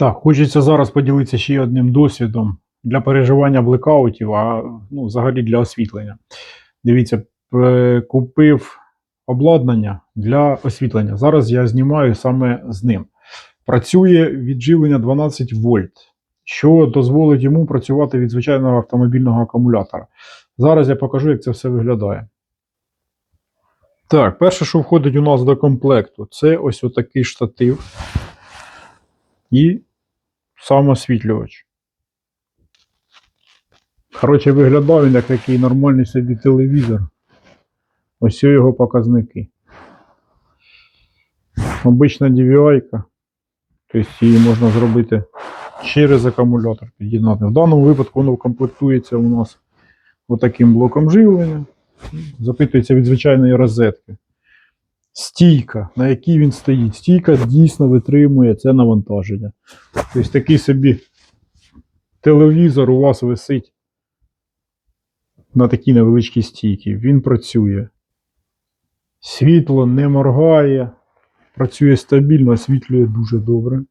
Так, хочеться зараз поділитися ще одним досвідом для переживання блекаутів, а ну, взагалі для освітлення. Дивіться, е, купив обладнання для освітлення. Зараз я знімаю саме з ним. Працює відживлення 12 вольт, що дозволить йому працювати від звичайного автомобільного акумулятора. Зараз я покажу, як це все виглядає. Так, перше, що входить у нас до комплекту, це ось отакий штатив і самосвітлювач. Коротше, виглядав він як такий нормальний собі телевізор. Ось його показники. Обична DVI, тобто її можна зробити через акумулятор під'єднати. В даному випадку воно комплектується у нас отаким блоком живлення. Запитується від звичайної розетки. Стійка, на якій він стоїть. Стійка дійсно витримує це навантаження. Тобто такий собі телевізор у вас висить на такій невеличкій стійці. Він працює. Світло не моргає, працює стабільно, освітлює дуже добре.